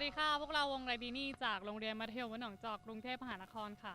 วัสดีค่ะ พวกเราวงไรบีนี่จากโรงเรียนมัธยมวัดหนองจอกกรุงเทพมหานครค่ะ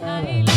Hallelujah.